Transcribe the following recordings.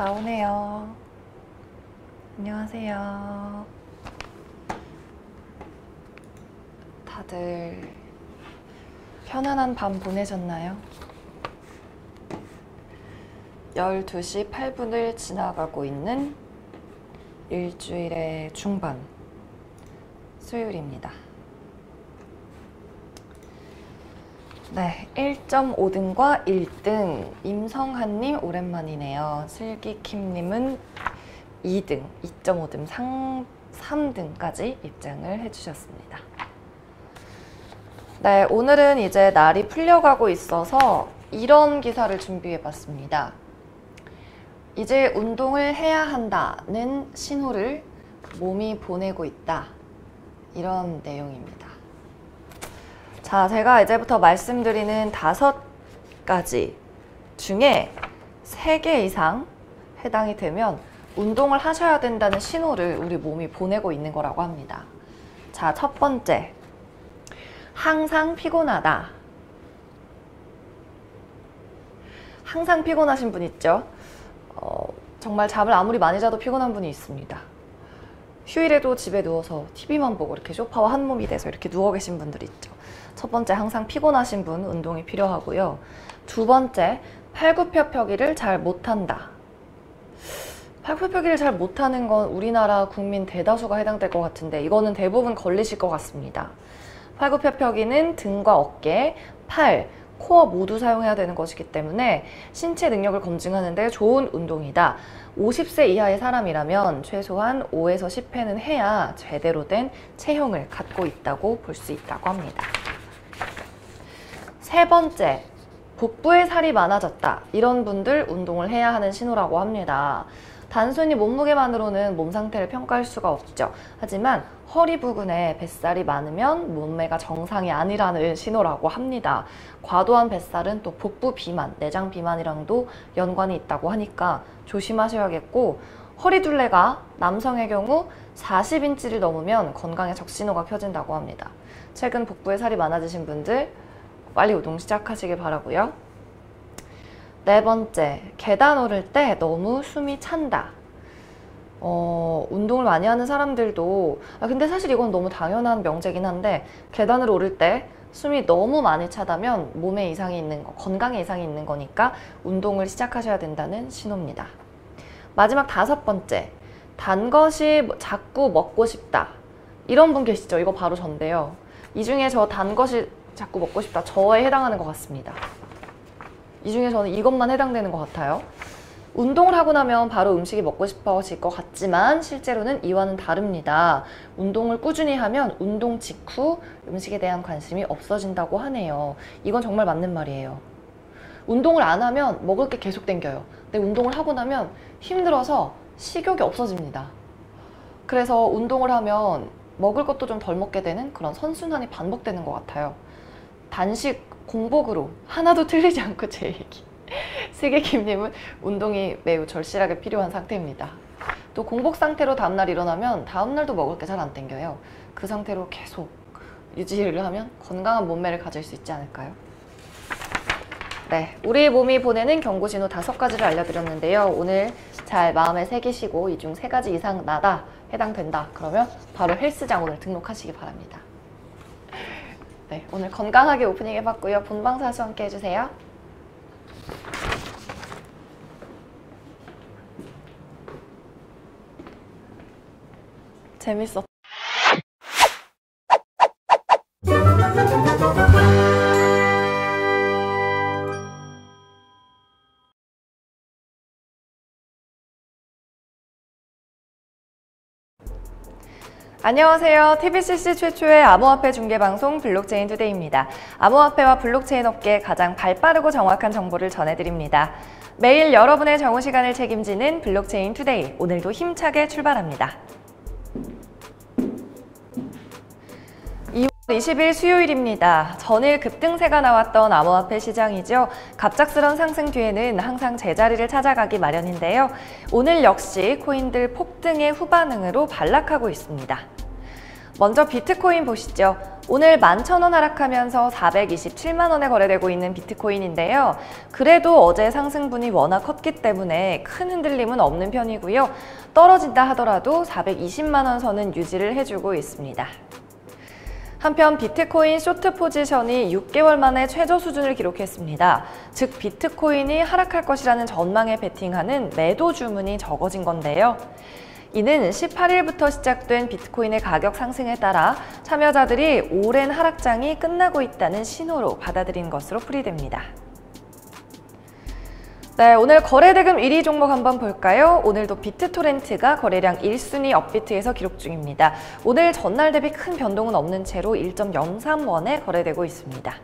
나오네요. 안녕하세요. 다들 편안한 밤 보내셨나요? 12시 8분을 지나가고 있는 일주일의 중반 수요일입니다. 네, 1.5등과 1등 임성한님 오랜만이네요. 슬기킴님은 2등, 2.5등, 상, 3등까지 입장을 해주셨습니다. 네, 오늘은 이제 날이 풀려가고 있어서 이런 기사를 준비해봤습니다. 이제 운동을 해야 한다는 신호를 몸이 보내고 있다. 이런 내용입니다. 자, 제가 이제부터 말씀드리는 다섯 가지 중에 세 개 이상 해당이 되면 운동을 하셔야 된다는 신호를 우리 몸이 보내고 있는 거라고 합니다. 자, 첫 번째. 항상 피곤하다. 항상 피곤하신 분 있죠? 어, 정말 잠을 아무리 많이 자도 피곤한 분이 있습니다. 휴일에도 집에 누워서 TV만 보고 이렇게 쇼파와 한 몸이 돼서 이렇게 누워 계신 분들 있죠. 첫 번째, 항상 피곤하신 분 운동이 필요하고요. 두 번째, 팔굽혀펴기를 잘 못한다. 팔굽혀펴기를 잘 못하는 건 우리나라 국민 대다수가 해당될 것 같은데 이거는 대부분 걸리실 것 같습니다. 팔굽혀펴기는 등과 어깨, 팔, 코어 모두 사용해야 되는 것이기 때문에 신체 능력을 검증하는 데 좋은 운동이다. 50세 이하의 사람이라면 최소한 5에서 10회는 해야 제대로 된 체형을 갖고 있다고 볼 수 있다고 합니다. 세 번째, 복부에 살이 많아졌다. 이런 분들 운동을 해야 하는 신호라고 합니다. 단순히 몸무게만으로는 몸 상태를 평가할 수가 없죠. 하지만 허리 부근에 뱃살이 많으면 몸매가 정상이 아니라는 신호라고 합니다. 과도한 뱃살은 또 복부 비만, 내장 비만이랑도 연관이 있다고 하니까 조심하셔야겠고 허리 둘레가 남성의 경우 40인치를 넘으면 건강에 적신호가 켜진다고 합니다. 최근 복부에 살이 많아지신 분들 빨리 운동 시작하시길 바라고요. 네 번째, 계단 오를 때 너무 숨이 찬다. 어, 운동을 많이 하는 사람들도 아 근데 사실 이건 너무 당연한 명제긴 한데 계단을 오를 때 숨이 너무 많이 차다면 몸에 이상이 있는 거, 건강에 이상이 있는 거니까 운동을 시작하셔야 된다는 신호입니다. 마지막 다섯 번째, 단 것이 뭐 자꾸 먹고 싶다. 이런 분 계시죠? 이거 바로 전데요. 이 중에 저 단 것이 자꾸 먹고 싶다. 저에 해당하는 것 같습니다. 이 중에 저는 이것만 해당되는 것 같아요. 운동을 하고 나면 바로 음식이 먹고 싶어질 것 같지만 실제로는 이와는 다릅니다. 운동을 꾸준히 하면 운동 직후 음식에 대한 관심이 없어진다고 하네요. 이건 정말 맞는 말이에요. 운동을 안 하면 먹을 게 계속 땡겨요. 근데 운동을 하고 나면 힘들어서 식욕이 없어집니다. 그래서 운동을 하면 먹을 것도 좀 덜 먹게 되는 그런 선순환이 반복되는 것 같아요. 단식 공복으로 하나도 틀리지 않고 제 얘기. 세계김님은 운동이 매우 절실하게 필요한 상태입니다. 또 공복 상태로 다음날 일어나면 다음날도 먹을 게 잘 안 땡겨요. 그 상태로 계속 유지를 하면 건강한 몸매를 가질 수 있지 않을까요? 네, 우리 몸이 보내는 경고 신호 다섯 가지를 알려드렸는데요. 오늘 잘 마음에 새기시고 이 중 세 가지 이상 나다 해당된다. 그러면 바로 헬스장 오늘 등록하시기 바랍니다. 네, 오늘 건강하게 오프닝 해봤고요. 본방사수 함께 해주세요. 재밌었. 안녕하세요. TBCC 최초의 암호화폐 중계방송 블록체인 투데이입니다. 암호화폐와 블록체인 업계에 가장 발빠르고 정확한 정보를 전해드립니다. 매일 여러분의 정오 시간을 책임지는 블록체인 투데이. 오늘도 힘차게 출발합니다. 20일 수요일입니다. 전일 급등세가 나왔던 암호화폐 시장이죠. 갑작스런 상승 뒤에는 항상 제자리를 찾아가기 마련인데요. 오늘 역시 코인들 폭등의 후반응으로 반락하고 있습니다. 먼저 비트코인 보시죠. 오늘 11,000원 하락하면서 427만 원에 거래되고 있는 비트코인인데요. 그래도 어제 상승분이 워낙 컸기 때문에 큰 흔들림은 없는 편이고요. 떨어진다 하더라도 420만 원 선은 유지를 해주고 있습니다. 한편 비트코인 쇼트 포지션이 6개월 만에 최저 수준을 기록했습니다. 즉 비트코인이 하락할 것이라는 전망에 베팅하는 매도 주문이 적어진 건데요. 이는 18일부터 시작된 비트코인의 가격 상승에 따라 참여자들이 오랜 하락장이 끝나고 있다는 신호로 받아들인 것으로 풀이됩니다. 네, 오늘 거래대금 1위 종목 한번 볼까요? 오늘도 비트토렌트가 거래량 1순위 업비트에서 기록 중입니다. 오늘 전날 대비 큰 변동은 없는 채로 1.03원에 거래되고 있습니다.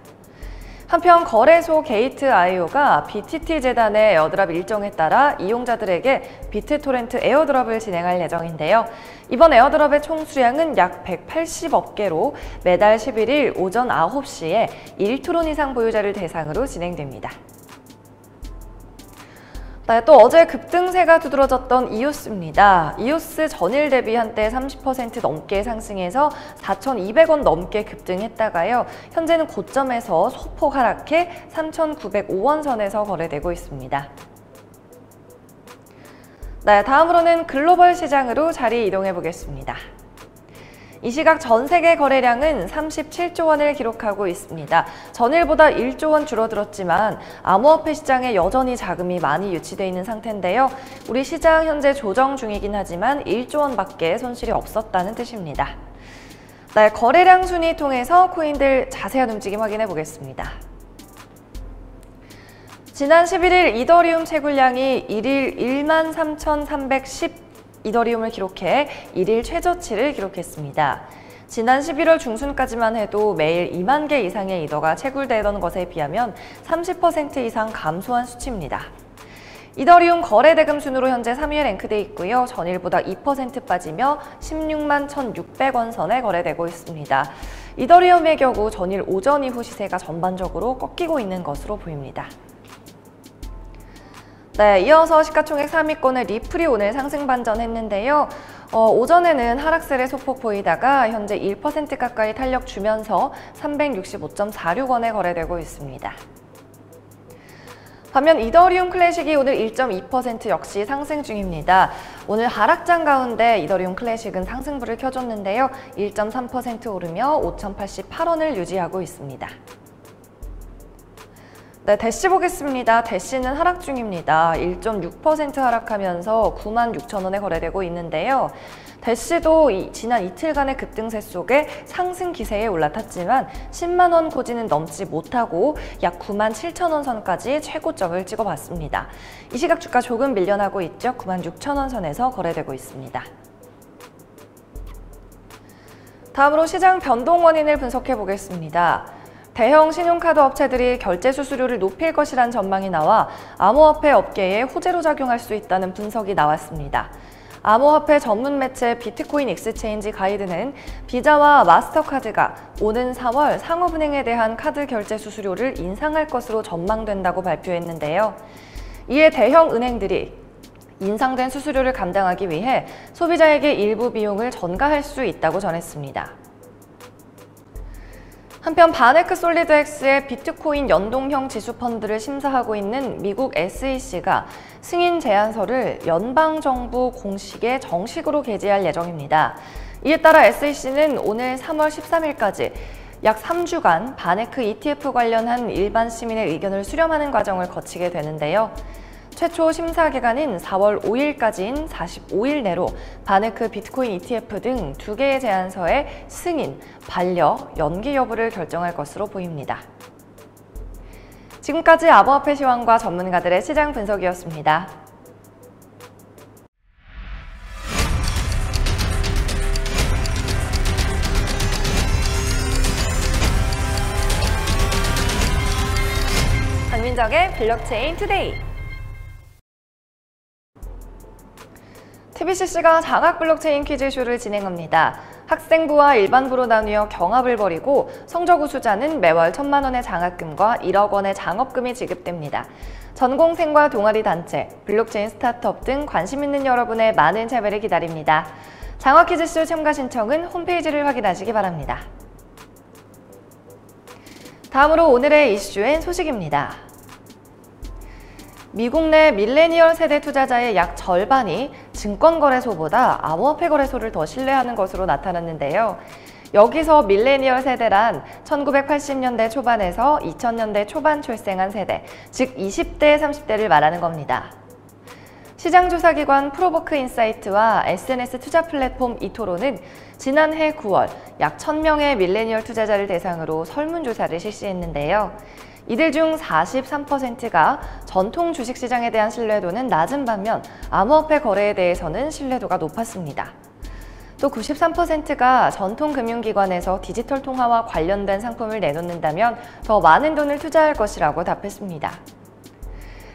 한편 거래소 게이트 아이오가 BTT 재단의 에어드랍 일정에 따라 이용자들에게 비트토렌트 에어드랍을 진행할 예정인데요. 이번 에어드랍의 총 수량은 약 180억 개로 매달 11일 오전 9시에 1트론 이상 보유자를 대상으로 진행됩니다. 네, 또 어제 급등세가 두드러졌던 이오스입니다. 이오스 전일 대비 한때 30% 넘게 상승해서 4,200원 넘게 급등했다가요. 현재는 고점에서 소폭 하락해 3,905원 선에서 거래되고 있습니다. 네, 다음으로는 글로벌 시장으로 자리 이동해 보겠습니다. 이 시각 전 세계 거래량은 37조 원을 기록하고 있습니다. 전일보다 1조 원 줄어들었지만 암호화폐 시장에 여전히 자금이 많이 유치돼 있는 상태인데요. 우리 시장 현재 조정 중이긴 하지만 1조 원밖에 손실이 없었다는 뜻입니다. 네, 거래량 순위 통해서 코인들 자세한 움직임 확인해 보겠습니다. 지난 11일 이더리움 채굴량이 1일 13,310 이더리움을 기록해 1일 최저치를 기록했습니다. 지난 11월 중순까지만 해도 매일 2만 개 이상의 이더가 채굴되던 것에 비하면 30% 이상 감소한 수치입니다. 이더리움 거래 대금 순으로 현재 3위에 랭크돼 있고요. 전일보다 2% 빠지며 16만 1,600원 선에 거래되고 있습니다. 이더리움의 경우 전일 오전 이후 시세가 전반적으로 꺾이고 있는 것으로 보입니다. 네, 이어서 시가총액 3위권의 리플이 오늘 상승 반전했는데요. 어, 오전에는 하락세를 소폭 보이다가 현재 1% 가까이 탄력 주면서 365.46원에 거래되고 있습니다. 반면 이더리움 클래식이 오늘 1.2% 역시 상승 중입니다. 오늘 하락장 가운데 이더리움 클래식은 상승부를 켜줬는데요. 1.3% 오르며 5,088원을 유지하고 있습니다. 네, 대시 보겠습니다. 대시는 하락 중입니다. 1.6% 하락하면서 9만 6천 원에 거래되고 있는데요. 대시도 이, 지난 이틀간의 급등세 속에 상승 기세에 올라탔지만 10만 원 고지는 넘지 못하고 약 9만 7천 원 선까지 최고점을 찍어봤습니다. 이 시각 주가 조금 밀려나고 있죠. 9만 6천 원 선에서 거래되고 있습니다. 다음으로 시장 변동 원인을 분석해 보겠습니다. 대형 신용카드 업체들이 결제 수수료를 높일 것이란 전망이 나와 암호화폐 업계에 호재로 작용할 수 있다는 분석이 나왔습니다. 암호화폐 전문 매체 비트코인 익스체인지 가이드는 비자와 마스터카드가 오는 4월 상업은행에 대한 카드 결제 수수료를 인상할 것으로 전망된다고 발표했는데요. 이에 대형 은행들이 인상된 수수료를 감당하기 위해 소비자에게 일부 비용을 전가할 수 있다고 전했습니다. 한편 바네크 솔리드엑스의 비트코인 연동형 지수 펀드를 심사하고 있는 미국 SEC가 승인 제안서를 연방정부 공식에 정식으로 게재할 예정입니다. 이에 따라 SEC는 오늘 3월 13일까지 약 3주간 바네크 ETF 관련한 일반 시민의 의견을 수렴하는 과정을 거치게 되는데요. 최초 심사 기간인 4월 5일까지인 45일 내로 바네크 비트코인 ETF 등 두 개의 제안서의 승인, 반려, 연기 여부를 결정할 것으로 보입니다. 지금까지 암호화폐 시황과 전문가들의 시장 분석이었습니다. 박민정의 블록체인 투데이 TBCC가 장학 블록체인 퀴즈쇼를 진행합니다. 학생부와 일반부로 나뉘어 경합을 벌이고 성적 우수자는 매월 천만 원의 장학금과 1억 원의 장업금이 지급됩니다. 전공생과 동아리 단체, 블록체인 스타트업 등 관심 있는 여러분의 많은 참여를 기다립니다. 장학 퀴즈쇼 참가 신청은 홈페이지를 확인하시기 바랍니다. 다음으로 오늘의 이슈엔 소식입니다. 미국 내 밀레니얼 세대 투자자의 약 절반이 증권거래소보다 암호화폐 거래소를 더 신뢰하는 것으로 나타났는데요. 여기서 밀레니얼 세대란 1980년대 초반에서 2000년대 초반 출생한 세대, 즉 20대, 30대를 말하는 겁니다. 시장조사기관 프로보크 인사이트와 SNS 투자 플랫폼 이토로는 지난해 9월 약 1000명의 밀레니얼 투자자를 대상으로 설문조사를 실시했는데요. 이들 중 43%가 전통 주식시장에 대한 신뢰도는 낮은 반면 암호화폐 거래에 대해서는 신뢰도가 높았습니다. 또 93%가 전통 금융기관에서 디지털 통화와 관련된 상품을 내놓는다면 더 많은 돈을 투자할 것이라고 답했습니다.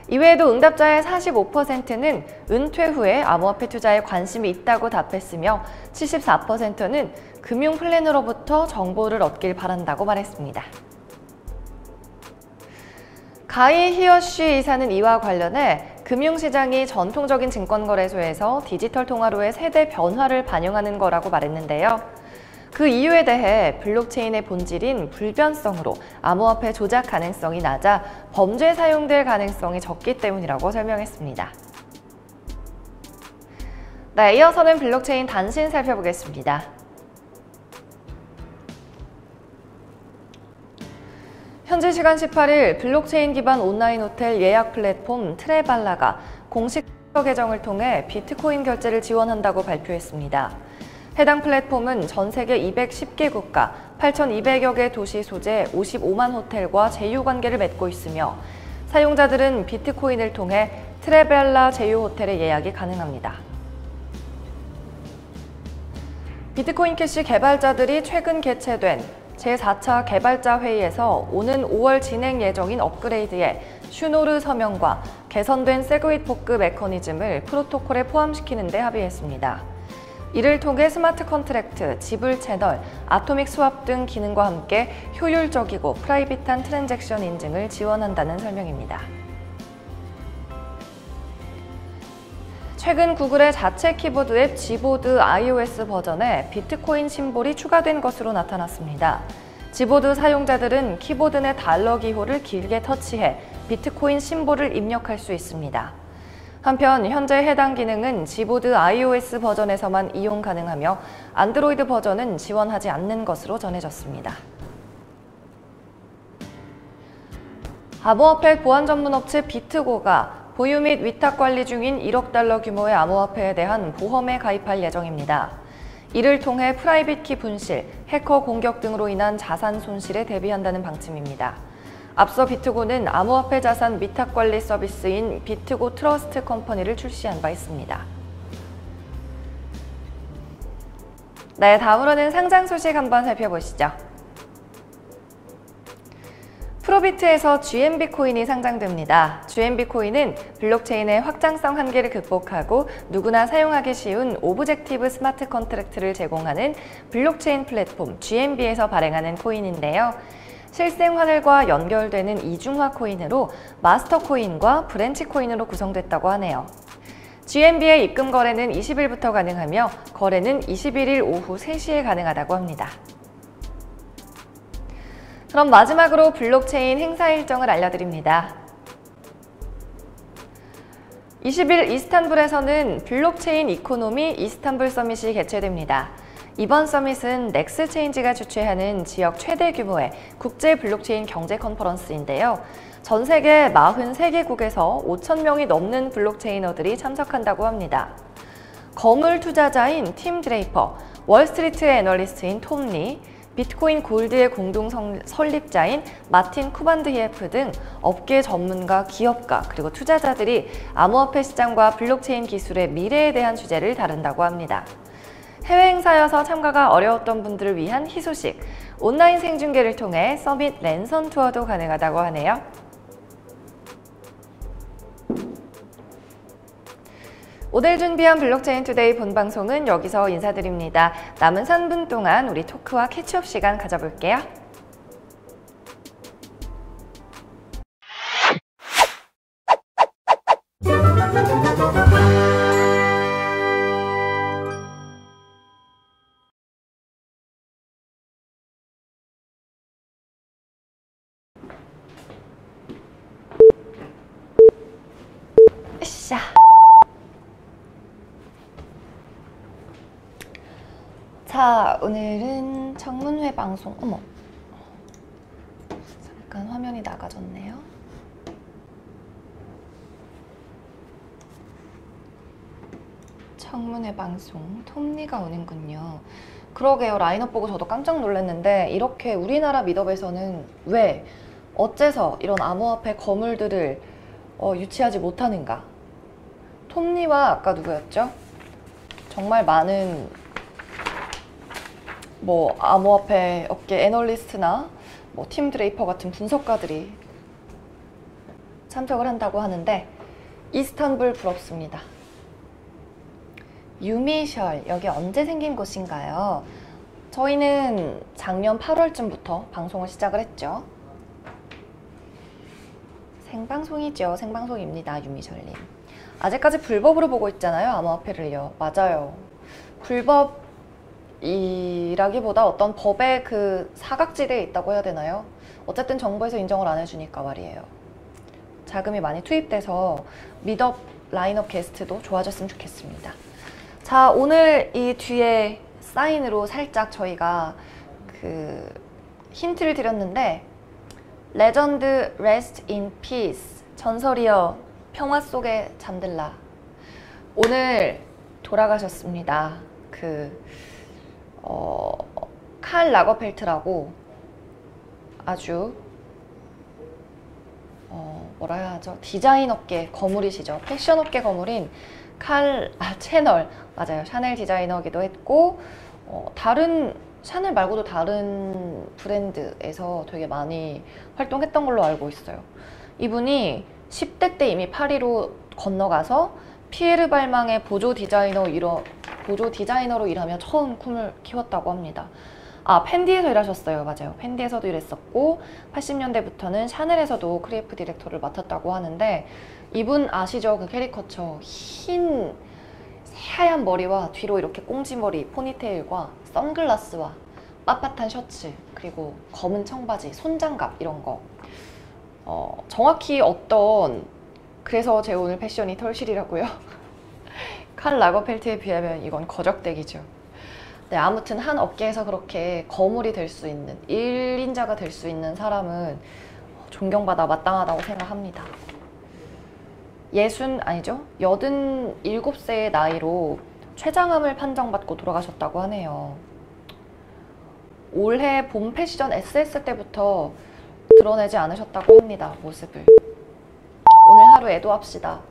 이외에도 응답자의 45%는 은퇴 후에 암호화폐 투자에 관심이 있다고 답했으며 74%는 금융 플래너로부터 정보를 얻길 바란다고 말했습니다. 가히 히어쉬 이사는 이와 관련해 금융시장이 전통적인 증권거래소에서 디지털 통화로의 세대 변화를 반영하는 거라고 말했는데요. 그 이유에 대해 블록체인의 본질인 불변성으로 암호화폐 조작 가능성이 낮아 범죄에 사용될 가능성이 적기 때문이라고 설명했습니다. 네, 이어서는 블록체인 단신 살펴보겠습니다. 현지 시간 18일 블록체인 기반 온라인 호텔 예약 플랫폼 트레발라가 공식 계정을 통해 비트코인 결제를 지원한다고 발표했습니다. 해당 플랫폼은 전 세계 210개 국가 8,200여 개 도시 소재 55만 호텔과 제휴 관계를 맺고 있으며 사용자들은 비트코인을 통해 트레벨라 제휴 호텔의 예약이 가능합니다. 비트코인 캐시 개발자들이 최근 개최된 제4차 개발자 회의에서 오는 5월 진행 예정인 업그레이드에 슈노르 서명과 개선된 세그윗 포크 메커니즘을 프로토콜에 포함시키는 데 합의했습니다. 이를 통해 스마트 컨트랙트, 지불 채널, 아토믹 수합 등 기능과 함께 효율적이고 프라이빗한 트랜잭션 인증을 지원한다는 설명입니다. 최근 구글의 자체 키보드 앱 지보드 iOS 버전에 비트코인 심볼이 추가된 것으로 나타났습니다. 지보드 사용자들은 키보드 내 달러 기호를 길게 터치해 비트코인 심볼을 입력할 수 있습니다. 한편 현재 해당 기능은 지보드 iOS 버전에서만 이용 가능하며 안드로이드 버전은 지원하지 않는 것으로 전해졌습니다. 암호화폐 보안 전문 업체 비트고가 보유 및 위탁 관리 중인 1억 달러 규모의 암호화폐에 대한 보험에 가입할 예정입니다. 이를 통해 프라이빗 키 분실, 해커 공격 등으로 인한 자산 손실에 대비한다는 방침입니다. 앞서 비트고는 암호화폐 자산 위탁 관리 서비스인 비트고 트러스트 컴퍼니를 출시한 바 있습니다. 네, 다음으로는 상장 소식 한번 살펴보시죠. 프로비트에서 GMB 코인이 상장됩니다. GMB 코인은 블록체인의 확장성 한계를 극복하고 누구나 사용하기 쉬운 오브젝티브 스마트 컨트랙트를 제공하는 블록체인 플랫폼 GMB에서 발행하는 코인인데요. 실생 환율과 연결되는 이중화 코인으로 마스터 코인과 브랜치 코인으로 구성됐다고 하네요. GMB의 입금 거래는 20일부터 가능하며 거래는 21일 오후 3시에 가능하다고 합니다. 그럼 마지막으로 블록체인 행사 일정을 알려드립니다. 20일 이스탄불에서는 블록체인 이코노미 이스탄불 서밋이 개최됩니다. 이번 서밋은 넥스체인지가 주최하는 지역 최대 규모의 국제 블록체인 경제 컨퍼런스인데요. 전 세계 43개국에서 5천 명이 넘는 블록체이너들이 참석한다고 합니다. 거물 투자자인 팀 드레이퍼, 월스트리트의 애널리스트인 톰 리, 비트코인 골드의 공동 설립자인 마틴 쿠반드히에프 등 업계 전문가, 기업가, 그리고 투자자들이 암호화폐 시장과 블록체인 기술의 미래에 대한 주제를 다룬다고 합니다. 해외 행사여서 참가가 어려웠던 분들을 위한 희소식, 온라인 생중계를 통해 서밋 랜선 투어도 가능하다고 하네요. 오늘 준비한 블록체인 투데이 본방송은 여기서 인사드립니다. 남은 3분 동안 우리 토크와 캐치업 시간 가져볼게요. 오늘은 청문회 방송. 어머. 잠깐 화면이 나가졌네요. 청문회 방송 톱니가 오는군요. 그러게요. 라인업 보고 저도 깜짝 놀랐는데 이렇게 우리나라 미덥에서는 왜 어째서 이런 암호화폐 거물들을 어, 유치하지 못하는가? 톱니와 아까 누구였죠? 정말 많은 뭐 암호화폐 업계 애널리스트나 뭐 팀 드레이퍼 같은 분석가들이 참석을 한다고 하는데 이스탄불 부럽습니다. 유미셜 여기 언제 생긴 곳인가요? 저희는 작년 8월쯤부터 방송을 시작을 했죠. 생방송이죠. 생방송입니다. 유미셜님. 아직까지 불법으로 보고 있잖아요. 암호화폐를요. 맞아요. 불법 이라기보다 어떤 법의 그 사각지대에 있다고 해야 되나요? 어쨌든 정부에서 인정을 안 해주니까 말이에요. 자금이 많이 투입돼서 미덥 라인업 게스트도 좋아졌으면 좋겠습니다. 자, 오늘 이 뒤에 사인으로 살짝 저희가 그 힌트를 드렸는데 레전드 인 피스 전설이여 평화 속에 잠들라 오늘 돌아가셨습니다. 그 어, 칼 라거펠트라고 아주 어, 뭐라 해야 하죠? 디자인 업계 거물이시죠. 패션 업계 거물인 칼 아, 채널 맞아요. 샤넬 디자이너기도 했고 어, 다른 샤넬 말고도 다른 브랜드에서 되게 많이 활동했던 걸로 알고 있어요. 이분이 10대 때 이미 파리로 건너가서 피에르 발망의 보조 디자이너 보조 디자이너로 일하며 처음 꿈을 키웠다고 합니다. 아 펜디에서 일하셨어요. 맞아요. 펜디에서도 일했었고 80년대부터는 샤넬에서도 크리에이프 디렉터를 맡았다고 하는데 이분 아시죠? 그 캐리커처 흰 하얀 머리와 뒤로 이렇게 꽁지머리 포니테일과 선글라스와 빳빳한 셔츠 그리고 검은 청바지 손장갑 이런 거 어, 정확히 어떤 그래서 제 오늘 패션이 털실이라고요 칼 라거펠트에 비하면 이건 거적대기죠 네, 아무튼 한 업계에서 그렇게 거물이 될 수 있는 일인자가 될 수 있는 사람은 존경받아 마땅하다고 생각합니다 예순 아니죠? 여든 일곱 세의 나이로 췌장암을 판정받고 돌아가셨다고 하네요. 올해 봄 패션 SS 때부터 드러내지 않으셨다고 합니다. 모습을. 오늘 하루 애도합시다.